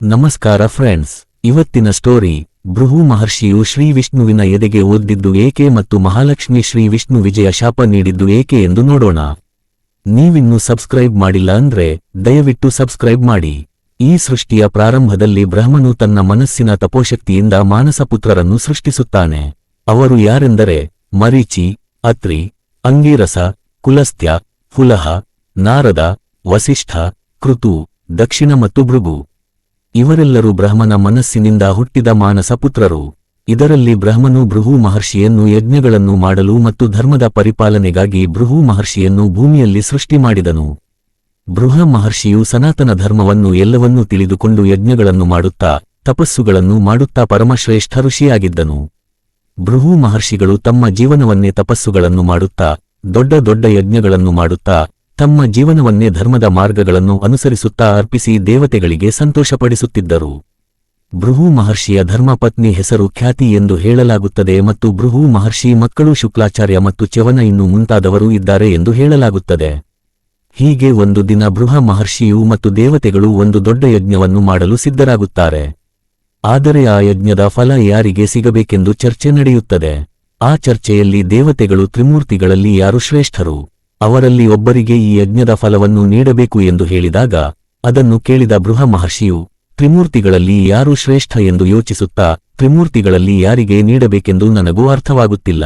ನಮಸ್ಕಾರ ಫ್ರೆಂಡ್ಸ್, ಇವತ್ತಿನ ಸ್ಟೋರಿ ಭೃಹು ಮಹರ್ಷಿಯು ಶ್ರೀ ವಿಷ್ಣುವಿನ ಎದೆಗೆ ಓದಿದ್ದು ಏಕೆ ಮತ್ತು ಮಹಾಲಕ್ಷ್ಮಿ ಶ್ರೀ ವಿಷ್ಣು ವಿಜಯ ಶಾಪ ನೀಡಿದ್ದು ಏಕೆ ಎಂದು ನೋಡೋಣ. ನೀವಿನ್ನೂ ಸಬ್ಸ್ಕ್ರೈಬ್ ಮಾಡಿಲ್ಲ ಅಂದ್ರೆ ದಯವಿಟ್ಟು ಸಬ್ಸ್ಕ್ರೈಬ್ ಮಾಡಿ. ಈ ಸೃಷ್ಟಿಯ ಪ್ರಾರಂಭದಲ್ಲಿ ಬ್ರಹ್ಮನು ತನ್ನ ಮನಸ್ಸಿನ ತಪೋಶಕ್ತಿಯಿಂದ ಮಾನಸ ಪುತ್ರರನ್ನು ಸೃಷ್ಟಿಸುತ್ತಾನೆ. ಅವರು ಯಾರೆಂದರೆ ಮರೀಚಿ, ಅತ್ರಿ, ಅಂಗೀರಸ, ಕುಲಸ್ತ್ಯ ಫುಲಹ ನಾರದ, ವಸಿಷ್ಠ, ಕೃತು, ದಕ್ಷಿಣ ಮತ್ತು ಭೃಗು. ಇವರೆಲ್ಲರೂ ಬ್ರಹ್ಮನ ಮನಸ್ಸಿನಿಂದ ಹುಟ್ಟಿದ ಮಾನಸಪುತ್ರರು ಇದರಲ್ಲಿ ಬ್ರಹ್ಮನು ಬೃಹು ಮಹರ್ಷಿಯನ್ನು ಯಜ್ಞಗಳನ್ನು ಮಾಡಲು ಮತ್ತು ಧರ್ಮದ ಪರಿಪಾಲನೆಗಾಗಿ ಬೃಹು ಮಹರ್ಷಿಯನ್ನು ಭೂಮಿಯಲ್ಲಿ ಸೃಷ್ಟಿ ಮಾಡಿದನು. ಬೃಹ ಮಹರ್ಷಿಯು ಸನಾತನ ಧರ್ಮವನ್ನು ಎಲ್ಲವನ್ನೂ ತಿಳಿದುಕೊಂಡು ಯಜ್ಞಗಳನ್ನು ಮಾಡುತ್ತಾ, ತಪಸ್ಸುಗಳನ್ನು ಮಾಡುತ್ತಾ ಪರಮಶ್ರೇಷ್ಠ ಋಷಿಯಾಗಿದ್ದನು. ಬೃಹು ಮಹರ್ಷಿಗಳು ತಮ್ಮ ಜೀವನವನ್ನೇ ತಪಸ್ಸುಗಳನ್ನು ಮಾಡುತ್ತಾ, ದೊಡ್ಡ ದೊಡ್ಡ ಯಜ್ಞಗಳನ್ನು ಮಾಡುತ್ತಾ ತಮ್ಮ ಜೀವನವನ್ನೇ ಧರ್ಮದ ಮಾರ್ಗಗಳನ್ನು ಅನುಸರಿಸುತ್ತಾ ಅರ್ಪಿಸಿ ದೇವತೆಗಳಿಗೆ ಸಂತೋಷಪಡಿಸುತ್ತಿದ್ದರು. ಬೃಹು ಮಹರ್ಷಿಯ ಧರ್ಮಪತ್ನಿ ಹೆಸರು ಖ್ಯಾತಿ ಎಂದು ಹೇಳಲಾಗುತ್ತದೆ ಮತ್ತು ಬೃಹು ಮಹರ್ಷಿ ಮಕ್ಕಳು ಶುಕ್ಲಾಚಾರ್ಯ ಮತ್ತು ಚವನ ಇನ್ನು ಮುಂತಾದವರು ಇದ್ದಾರೆ ಎಂದು ಹೇಳಲಾಗುತ್ತದೆ. ಹೀಗೆ ಒಂದು ದಿನ ಬೃಹ ಮಹರ್ಷಿಯು ಮತ್ತು ದೇವತೆಗಳು ಒಂದು ದೊಡ್ಡ ಯಜ್ಞವನ್ನು ಮಾಡಲು ಸಿದ್ಧರಾಗುತ್ತಾರೆ. ಆದರೆ ಆ ಯಜ್ಞದ ಫಲ ಯಾರಿಗೆ ಸಿಗಬೇಕೆಂದು ಚರ್ಚೆ ನಡೆಯುತ್ತದೆ. ಆ ಚರ್ಚೆಯಲ್ಲಿ ದೇವತೆಗಳು ತ್ರಿಮೂರ್ತಿಗಳಲ್ಲಿ ಯಾರು ಶ್ರೇಷ್ಠರು? ಅವರಲ್ಲಿ ಒಬ್ಬರಿಗೆ ಈ ಯಜ್ಞದ ಫಲವನ್ನು ನೀಡಬೇಕು ಎಂದು ಹೇಳಿದಾಗ, ಅದನ್ನು ಕೇಳಿದ ಬೃಹ ಮಹರ್ಷಿಯು, ತ್ರಿಮೂರ್ತಿಗಳಲ್ಲಿ ಯಾರು ಶ್ರೇಷ್ಠ ಎಂದು ಯೋಚಿಸುತ್ತಾ, ತ್ರಿಮೂರ್ತಿಗಳಲ್ಲಿ ಯಾರಿಗೆ ನೀಡಬೇಕೆಂದು ನನಗೂ ಅರ್ಥವಾಗುತ್ತಿಲ್ಲ.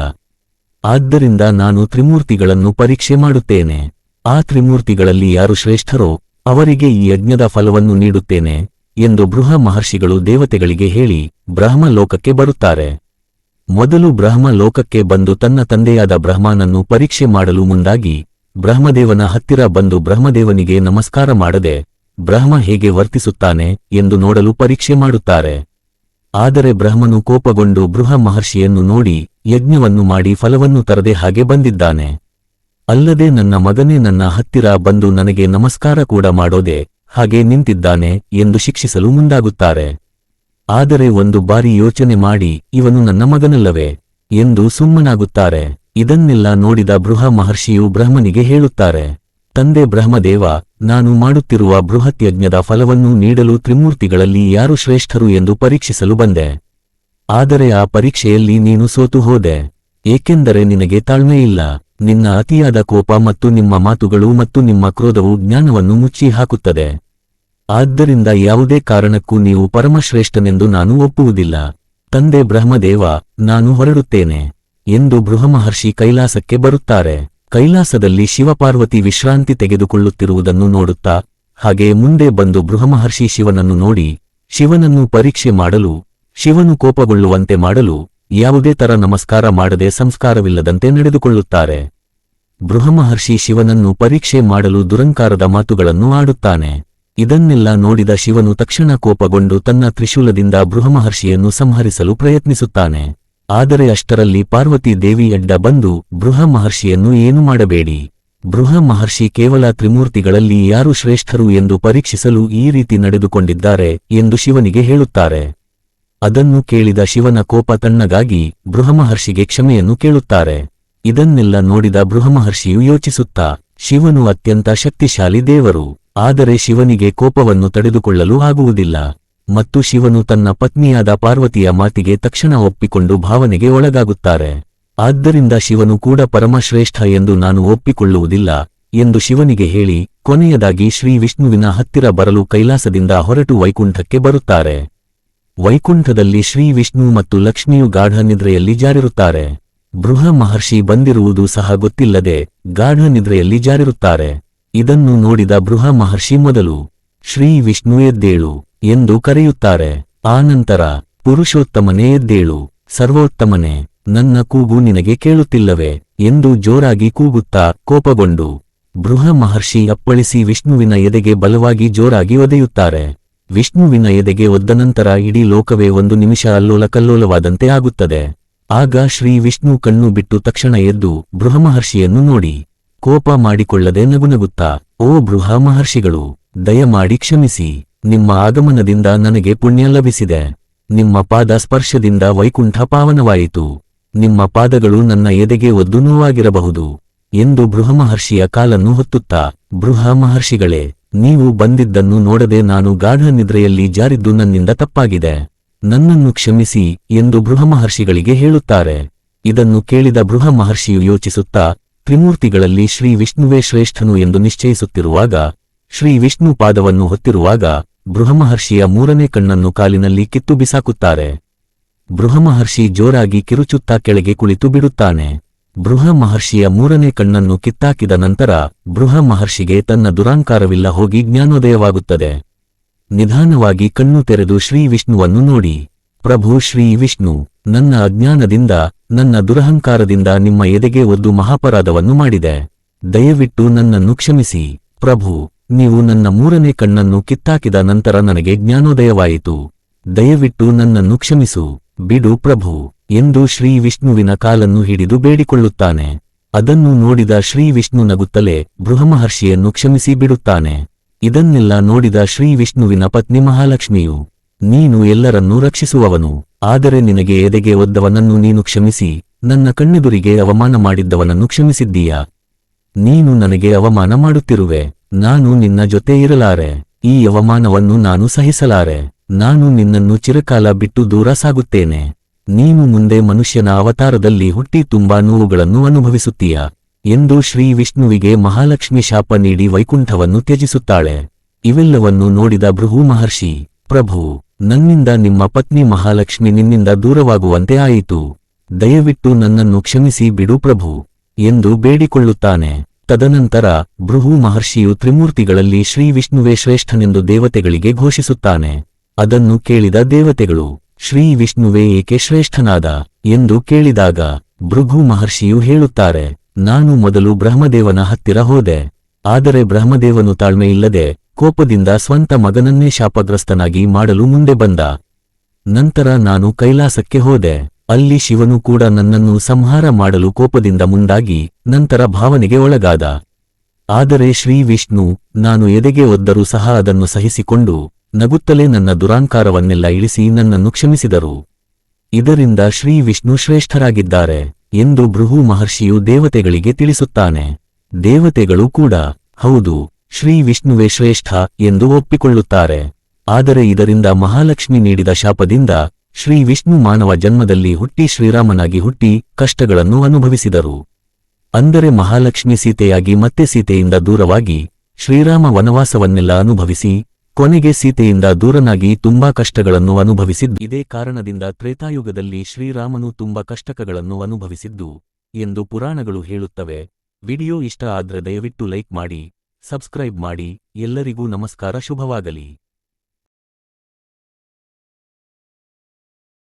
ಆದ್ದರಿಂದ ನಾನು ತ್ರಿಮೂರ್ತಿಗಳನ್ನು ಪರೀಕ್ಷೆ ಮಾಡುತ್ತೇನೆ. ಆ ತ್ರಿಮೂರ್ತಿಗಳಲ್ಲಿ ಯಾರು ಶ್ರೇಷ್ಠರೋ, ಅವರಿಗೆ ಈ ಯಜ್ಞದ ಫಲವನ್ನು ನೀಡುತ್ತೇನೆ, ಎಂದು ಬೃಹ ಮಹರ್ಷಿಗಳು ದೇವತೆಗಳಿಗೆ ಹೇಳಿ ಬ್ರಹ್ಮ ಲೋಕಕ್ಕೆ ಬರುತ್ತಾರೆ. ಮೊದಲು ಬ್ರಹ್ಮ ಲೋಕಕ್ಕೆ ಬಂದು ತನ್ನ ತಂದೆಯಾದ ಬ್ರಹ್ಮನನ್ನು ಪರೀಕ್ಷೆ ಮಾಡಲು ಮುಂದಾಗಿ, ಬ್ರಹ್ಮದೇವನ ಹತ್ತಿರ ಬಂದು ಬ್ರಹ್ಮದೇವನಿಗೆ ನಮಸ್ಕಾರ ಮಾಡದೆ, ಬ್ರಹ್ಮ ಹೇಗೆ ವರ್ತಿಸುತ್ತಾನೆ ಎಂದು ನೋಡಲು ಪರೀಕ್ಷೆ ಮಾಡುತ್ತಾರೆ. ಆದರೆ ಬ್ರಹ್ಮನು ಕೋಪಗೊಂಡು ಬೃಹ ಮಹರ್ಷಿಯನ್ನು ನೋಡಿ, ಯಜ್ಞವನ್ನು ಮಾಡಿ ಫಲವನ್ನು ತರದೆ ಹಾಗೆ ಬಂದಿದ್ದಾನೆ. ಅಲ್ಲದೆ ನನ್ನ ಮಗನೇ ನನ್ನ ಹತ್ತಿರ ಬಂದು ನನಗೆ ನಮಸ್ಕಾರ ಕೂಡ ಮಾಡೋದೆ ಹಾಗೆ ನಿಂತಿದ್ದಾನೆ ಎಂದು ಶಿಕ್ಷಿಸಲು ಮುಂದಾಗುತ್ತಾರೆ. ಆದರೆ ಒಂದು ಬಾರಿ ಯೋಚನೆ ಮಾಡಿ, ಇವನು ನನ್ನ ಮಗನಲ್ಲವೇ? ಎಂದು ಸುಮ್ಮನಾಗುತ್ತಾರೆ. ಇದನ್ನೆಲ್ಲ ನೋಡಿದ ಬೃಹ ಮಹರ್ಷಿಯು ಬ್ರಹ್ಮನಿಗೆ ಹೇಳುತ್ತಾರೆ, ತಂದೆ ಬ್ರಹ್ಮದೇವ, ನಾನು ಮಾಡುತ್ತಿರುವ ಬೃಹತ್ ಯಜ್ಞದ ಫಲವನ್ನು ನೀಡಲು ತ್ರಿಮೂರ್ತಿಗಳಲ್ಲಿ ಯಾರು ಶ್ರೇಷ್ಠರು ಎಂದು ಪರೀಕ್ಷಿಸಲು ಬಂದೆ. ಆದರೆ ಆ ಪರೀಕ್ಷೆಯಲ್ಲಿ ನೀನು ಸೋತು ಹೋದೆ. ಏಕೆಂದರೆ ನಿನಗೆ ತಾಳ್ಮೆಯಿಲ್ಲ ನಿನ್ನ ಅತಿಯಾದ ಕೋಪ ಮತ್ತು ನಿಮ್ಮ ಮಾತುಗಳು ಮತ್ತು ನಿಮ್ಮ ಕ್ರೋಧವು ಜ್ಞಾನವನ್ನು ಮುಚ್ಚಿ ಹಾಕುತ್ತದೆ ಆದ್ದರಿಂದ ಯಾವುದೇ ಕಾರಣಕ್ಕೂ ನೀವು ಪರಮಶ್ರೇಷ್ಠನೆಂದು ನಾನು ಒಪ್ಪುವುದಿಲ್ಲ. ತಂದೆ ಬ್ರಹ್ಮದೇವ, ನಾನು ಹೊರಡುತ್ತೇನೆ ಎಂದು ಬೃಹಮಹರ್ಷಿ ಕೈಲಾಸಕ್ಕೆ ಬರುತ್ತಾರೆ. ಕೈಲಾಸದಲ್ಲಿ ಶಿವಪಾರ್ವತಿ ವಿಶ್ರಾಂತಿ ತೆಗೆದುಕೊಳ್ಳುತ್ತಿರುವುದನ್ನು ನೋಡುತ್ತಾ, ಹಾಗೆ ಮುಂದೆ ಬಂದು ಬೃಹಮಹರ್ಷಿ ಶಿವನನ್ನು ನೋಡಿ, ಶಿವನನ್ನು ಪರೀಕ್ಷೆ ಮಾಡಲು, ಶಿವನು ಕೋಪಗೊಳ್ಳುವಂತೆ ಮಾಡಲು, ಯಾವುದೇ ತರ ನಮಸ್ಕಾರ ಮಾಡದೆ ಸಂಸ್ಕಾರವಿಲ್ಲದಂತೆ ನಡೆದುಕೊಳ್ಳುತ್ತಾರೆ. ಬೃಹಮಹರ್ಷಿ ಶಿವನನ್ನು ಪರೀಕ್ಷೆ ಮಾಡಲು ದುರಂಕಾರದ ಮಾತುಗಳನ್ನು ಆಡುತ್ತಾನೆ. ಇದನ್ನೆಲ್ಲ ನೋಡಿದ ಶಿವನು ತಕ್ಷಣ ಕೋಪಗೊಂಡು ತನ್ನ ತ್ರಿಶೂಲದಿಂದ ಬೃಹಮಹರ್ಷಿಯನ್ನು ಸಂಹರಿಸಲು ಪ್ರಯತ್ನಿಸುತ್ತಾನೆ. ಆದರೆ ಅಷ್ಟರಲ್ಲಿ ಪಾರ್ವತಿ ದೇವಿ ಅಡ್ಡ ಬಂದು ಬೃಹಮಹರ್ಷಿಯನ್ನು ಏನು ಮಾಡಬೇಡಿ? ಬೃಹಮಹರ್ಷಿ ಕೇವಲ ತ್ರಿಮೂರ್ತಿಗಳಲ್ಲಿ ಯಾರು ಶ್ರೇಷ್ಠರು ಎಂದು ಪರೀಕ್ಷಿಸಲು ಈ ರೀತಿ ನಡೆದುಕೊಂಡಿದ್ದಾರೆ ಎಂದು ಶಿವನಿಗೆ ಹೇಳುತ್ತಾರೆ. ಅದನ್ನು ಕೇಳಿದ ಶಿವನ ಕೋಪ ತಣ್ಣಗಾಗಿ ಬೃಹಮಹರ್ಷಿಗೆ ಕ್ಷಮೆಯನ್ನು ಕೇಳುತ್ತಾರೆ. ಇದನ್ನೆಲ್ಲ ನೋಡಿದ ಬೃಹಮಹರ್ಷಿಯು ಯೋಚಿಸುತ್ತಾ, ಶಿವನು ಅತ್ಯಂತ ಶಕ್ತಿಶಾಲಿ ದೇವರು. ಆದರೆ ಶಿವನಿಗೆ ಕೋಪವನ್ನು ತಡೆದುಕೊಳ್ಳಲು ಆಗುವುದಿಲ್ಲ. ಮತ್ತು ಶಿವನು ತನ್ನ ಪತ್ನಿಯಾದ ಪಾರ್ವತಿಯ ಮಾತಿಗೆ ತಕ್ಷಣ ಒಪ್ಪಿಕೊಂಡು ಭಾವನೆಗೆ ಒಳಗಾಗುತ್ತಾರೆ. ಆದ್ದರಿಂದ ಶಿವನು ಕೂಡ ಪರಮಶ್ರೇಷ್ಠ ಎಂದು ನಾನು ಒಪ್ಪಿಕೊಳ್ಳುವುದಿಲ್ಲ ಎಂದು ಶಿವನಿಗೆ ಹೇಳಿ, ಕೊನೆಯದಾಗಿ ಶ್ರೀ ವಿಷ್ಣುವಿನ ಹತ್ತಿರ ಬರಲು ಕೈಲಾಸದಿಂದ ಹೊರಟು ವೈಕುಂಠಕ್ಕೆ ಬರುತ್ತಾರೆ. ವೈಕುಂಠದಲ್ಲಿ ಶ್ರೀ ವಿಷ್ಣು ಮತ್ತು ಲಕ್ಷ್ಮಿಯು ಗಾಢ ನಿದ್ರೆಯಲ್ಲಿ ಜಾರಿರುತ್ತಾರೆ. ಬೃಹ ಮಹರ್ಷಿ ಬಂದಿರುವುದು ಸಹ ಗೊತ್ತಿಲ್ಲದೆ ಗಾಢ ನಿದ್ರೆಯಲ್ಲಿ ಜಾರಿರುತ್ತಾರೆ. ಇದನ್ನು ನೋಡಿದ ಬೃಹ ಮಹರ್ಷಿ ಮೊದಲು, ಶ್ರೀ ವಿಷ್ಣು ಎದ್ದೇಳು ಎಂದು ಕರೆಯುತ್ತಾರೆ. ಆನಂತರ ಪುರುಷೋತ್ತಮನೇ ಎದ್ದೇಳು, ಸರ್ವೋತ್ತಮನೇ, ನನ್ನ ಕೂಗು ನಿನಗೆ ಕೇಳುತ್ತಿಲ್ಲವೆ ಎಂದು ಜೋರಾಗಿ ಕೂಗುತ್ತಾ ಕೋಪಗೊಂಡು, ಬೃಹ ಮಹರ್ಷಿ ಅಪ್ಪಳಿಸಿ ವಿಷ್ಣುವಿನ ಎದೆಗೆ ಬಲವಾಗಿ ಜೋರಾಗಿ ಒದೆಯುತ್ತಾರೆ. ವಿಷ್ಣುವಿನ ಎದೆಗೆ ಒದ್ದ ನಂತರ ಇಡೀ ಲೋಕವೇ ಒಂದು ನಿಮಿಷ ಅಲ್ಲೋಲಕಲ್ಲೋಲವಾದಂತೆ ಆಗುತ್ತದೆ. ಆಗ ಶ್ರೀ ವಿಷ್ಣು ಕಣ್ಣು ಬಿಟ್ಟು ತಕ್ಷಣ ಎದ್ದು ಬೃಹಮಹರ್ಷಿಯನ್ನು ನೋಡಿ ಕೋಪ ಮಾಡಿಕೊಳ್ಳದೆ ನಗುನಗುತ್ತಾ, ಓ ಬೃಹ ಮಹರ್ಷಿಗಳು ದಯಮಾಡಿ ಕ್ಷಮಿಸಿ, ನಿಮ್ಮ ಆಗಮನದಿಂದ ನನಗೆ ಪುಣ್ಯ ಲಭಿಸಿದೆ. ನಿಮ್ಮ ಪಾದ ಸ್ಪರ್ಶದಿಂದ ವೈಕುಂಠ ಪಾವನವಾಯಿತು. ನಿಮ್ಮ ಪಾದಗಳು ನನ್ನ ಎದೆಗೆ ಒದ್ದು ನೋವಾಗಿರಬಹುದು ಎಂದು ಬೃಹಮಹರ್ಷಿಯ ಕಾಲನ್ನು ಹೊತ್ತುತ್ತಾ ಬೃಹ ಮಹರ್ಷಿಗಳೇ ನೀವು ಬಂದಿದ್ದನ್ನು ನೋಡದೆ ನಾನು ಗಾಢ ನಿದ್ರೆಯಲ್ಲಿ ಜಾರಿದ್ದು ನನ್ನಿಂದ ತಪ್ಪಾಗಿದೆ. ನನ್ನನ್ನು ಕ್ಷಮಿಸಿ ಎಂದು ಬೃಹಮಹರ್ಷಿಗಳಿಗೆ ಹೇಳುತ್ತಾರೆ. ಇದನ್ನು ಕೇಳಿದ ಬೃಹ ಮಹರ್ಷಿಯು ಯೋಚಿಸುತ್ತಾ ತ್ರಿಮೂರ್ತಿಗಳಲ್ಲಿ ಶ್ರೀ ವಿಷ್ಣುವೇ ಶ್ರೇಷ್ಠನು ಎಂದು ನಿಶ್ಚಯಿಸುತ್ತಿರುವಾಗ, ಶ್ರೀ ವಿಷ್ಣು ಪಾದವನ್ನು ಹೊತ್ತಿರುವಾಗ ಬೃಹಮಹರ್ಷಿಯ ಮೂರನೇ ಕಣ್ಣನ್ನು ಕಾಲಿನಲ್ಲಿ ಕಿತ್ತು ಬಿಸಾಕುತ್ತಾರೆ. ಬೃಹಮಹರ್ಷಿ ಜೋರಾಗಿ ಕಿರುಚುತ್ತಾ ಕೆಳಗೆ ಕುಳಿತು ಬಿಡುತ್ತಾನೆ. ಬೃಹ ಮಹರ್ಷಿಯ ಮೂರನೇ ಕಣ್ಣನ್ನು ಕಿತ್ತಾಕಿದ ನಂತರ ಬೃಹ ಮಹರ್ಷಿಗೆ ತನ್ನ ದುರಾಂಕಾರವಿಲ್ಲ ಹೋಗಿ ಜ್ಞಾನೋದಯವಾಗುತ್ತದೆ. ನಿಧಾನವಾಗಿ ಕಣ್ಣು ತೆರೆದು ಶ್ರೀ ವಿಷ್ಣುವನ್ನು ನೋಡಿ, ಪ್ರಭು ಶ್ರೀ ವಿಷ್ಣು, ನನ್ನ ಅಜ್ಞಾನದಿಂದ ನನ್ನ ದುರಹಂಕಾರದಿಂದ ನಿಮ್ಮ ಎದೆಗೆ ಒದ್ದು ಮಹಾಪರಾಧವನ್ನು ಮಾಡಿದೆ. ದಯವಿಟ್ಟು ನನ್ನನ್ನು ಕ್ಷಮಿಸಿ. ಪ್ರಭು, ನೀವು ನನ್ನ ಮೂರನೇ ಕಣ್ಣನ್ನು ಕಿತ್ತಾಕಿದ ನಂತರ ನನಗೆ ಜ್ಞಾನೋದಯವಾಯಿತು. ದಯವಿಟ್ಟು ನನ್ನನ್ನು ಕ್ಷಮಿಸು. ಬಿಡು ಪ್ರಭು, ಎಂದು ಶ್ರೀ ವಿಷ್ಣುವಿನ ಕಾಲನ್ನು ಹಿಡಿದು ಬೇಡಿಕೊಳ್ಳುತ್ತಾನೆ. ಅದನ್ನು ನೋಡಿದ ಶ್ರೀ ವಿಷ್ಣು ನಗುತ್ತಲೇ ಬೃಹಮಹರ್ಷಿಯನ್ನು ಕ್ಷಮಿಸಿ ಬಿಡುತ್ತಾನೆ. ಇದನ್ನೆಲ್ಲ ನೋಡಿದ ಶ್ರೀ ವಿಷ್ಣುವಿನ ಪತ್ನಿ ಮಹಾಲಕ್ಷ್ಮಿಯು, ನೀನು ಎಲ್ಲರನ್ನೂ ರಕ್ಷಿಸುವವನು. ಆದರೆ ನಿನಗೆ ಎದೆಗೆ ಒದ್ದವನನ್ನು ನೀನು ಕ್ಷಮಿಸಿ, ನನ್ನ ಕಣ್ಣೆದುರಿಗೆ ಅವಮಾನ ಮಾಡಿದ್ದವನನ್ನು ಕ್ಷಮಿಸಿದ್ದೀಯಾ? ನೀನು ನನಗೆ ಅವಮಾನ ಮಾಡುತ್ತಿರುವೆ, ನಾನು ನಿನ್ನ ಜೊತೆ ಇರಲಾರೆ, ಈ ಅವಮಾನವನ್ನು ನಾನು ಸಹಿಸಲಾರೆ, ನಾನು ನಿನ್ನನ್ನು ಚಿರಕಾಲ ಬಿಟ್ಟು ದೂರ ಸಾಗುತ್ತೇನೆ. ನೀನು ಮುಂದೆ ಮನುಷ್ಯನ ಅವತಾರದಲ್ಲಿ ಹುಟ್ಟಿ ತುಂಬಾ ನೋವುಗಳನ್ನು ಅನುಭವಿಸುತ್ತೀಯ? ಎಂದು ಶ್ರೀ ವಿಷ್ಣುವಿಗೆ ಮಹಾಲಕ್ಷ್ಮಿ ಶಾಪ ನೀಡಿ ವೈಕುಂಠವನ್ನು ತ್ಯಜಿಸುತ್ತಾಳೆ. ಇವೆಲ್ಲವನ್ನು ನೋಡಿದ ಭೃಹು ಮಹರ್ಷಿ, ಪ್ರಭು ನನ್ನಿಂದ ನಿಮ್ಮ ಪತ್ನಿ ಮಹಾಲಕ್ಷ್ಮಿ ನಿನ್ನಿಂದ ದೂರವಾಗುವಂತೆ ಆಯಿತು. ದಯವಿಟ್ಟು ನನ್ನನ್ನು ಕ್ಷಮಿಸಿ ಬಿಡು ಪ್ರಭು, ಎಂದು ಬೇಡಿಕೊಳ್ಳುತ್ತಾನೆ. ತದನಂತರ ಭೃಹು ಮಹರ್ಷಿಯು ತ್ರಿಮೂರ್ತಿಗಳಲ್ಲಿ ಶ್ರೀ ವಿಷ್ಣುವೇ ಶ್ರೇಷ್ಠನೆಂದು ದೇವತೆಗಳಿಗೆ ಘೋಷಿಸುತ್ತಾನೆ. ಅದನ್ನು ಕೇಳಿದ ದೇವತೆಗಳು, ಶ್ರೀ ವಿಷ್ಣುವೇ ಏಕೆ ಶ್ರೇಷ್ಠನಾದ, ಎಂದು ಕೇಳಿದಾಗ ಭೃಗು ಮಹರ್ಷಿಯು ಹೇಳುತ್ತಾರೆ, ನಾನು ಮೊದಲು ಬ್ರಹ್ಮದೇವನ ಹತ್ತಿರ ಹೋದೆ, ಆದರೆ ಬ್ರಹ್ಮದೇವನು ತಾಳ್ಮೆಯಿಲ್ಲದೆ ಕೋಪದಿಂದ ಸ್ವಂತ ಮಗನನ್ನೇ ಶಾಪಗ್ರಸ್ತನಾಗಿ ಮಾಡಲು ಮುಂದೆ ಬಂದ. ನಂತರ ನಾನು ಕೈಲಾಸಕ್ಕೆ ಹೋದೆ. ಅಲ್ಲಿ ಶಿವನು ಕೂಡ ನನ್ನನ್ನು ಸಂಹಾರ ಮಾಡಲು ಕೋಪದಿಂದ ಮುಂದಾಗಿ ನಂತರ ಭಾವನೆಗೆ ಒಳಗಾದ. ಆದರೆ ಶ್ರೀ ವಿಷ್ಣು, ನಾನು ಎದೆಗೆ ಒದ್ದರೂ ಸಹ ಅದನ್ನು ಸಹಿಸಿಕೊಂಡು ನಗುತ್ತಲೇ ನನ್ನ ದುರಾಂಕಾರವನ್ನೆಲ್ಲ ಇಳಿಸಿ ನನ್ನನ್ನು ಕ್ಷಮಿಸಿದರು. ಇದರಿಂದ ಶ್ರೀ ವಿಷ್ಣು ಶ್ರೇಷ್ಠರಾಗಿದ್ದಾರೆ ಎಂದು ಬೃಹು ಮಹರ್ಷಿಯು ದೇವತೆಗಳಿಗೆ ತಿಳಿಸುತ್ತಾನೆ. ದೇವತೆಗಳು ಕೂಡ, ಹೌದು ಶ್ರೀ ವಿಷ್ಣುವೇ ಶ್ರೇಷ್ಠ ಎಂದು ಒಪ್ಪಿಕೊಳ್ಳುತ್ತಾರೆ. ಆದರೆ ಇದರಿಂದ ಮಹಾಲಕ್ಷ್ಮಿ ನೀಡಿದ ಶಾಪದಿಂದ ಶ್ರೀ ವಿಷ್ಣು ಮಾನವ ಜನ್ಮದಲ್ಲಿ ಹುಟ್ಟಿ ಶ್ರೀರಾಮನಾಗಿ ಹುಟ್ಟಿ ಕಷ್ಟಗಳನ್ನು ಅನುಭವಿಸಿದರು. ಅಂದರೆ ಮಹಾಲಕ್ಷ್ಮಿ ಸೀತೆಯಾಗಿ ಮತ್ತೆ ಸೀತೆಯಿಂದ ದೂರವಾಗಿ ಶ್ರೀರಾಮ ವನವಾಸವನ್ನೆಲ್ಲ ಅನುಭವಿಸಿ ಕೊನೆಗೆ ಸೀತೆಯಿಂದ ದೂರನಾಗಿ ತುಂಬಾ ಕಷ್ಟಗಳನ್ನು ಅನುಭವಿಸಿದ್ದು. ಇದೇ ಕಾರಣದಿಂದ ತ್ರೇತಾಯುಗದಲ್ಲಿ ಶ್ರೀರಾಮನು ತುಂಬಾ ಕಷ್ಟಕಗಳನ್ನು ಅನುಭವಿಸಿದ್ದು ಎಂದು ಪುರಾಣಗಳು ಹೇಳುತ್ತವೆ. ವಿಡಿಯೋ ಇಷ್ಟ ಆದ್ರೆ ದಯವಿಟ್ಟು ಲೈಕ್ ಮಾಡಿ. ಸಬ್ಸ್ಕ್ರೈಬ್ ಮಾಡಿ ಎಲ್ಲರಿಗೂ ನಮಸ್ಕಾರ ಶುಭವಾಗಲಿ.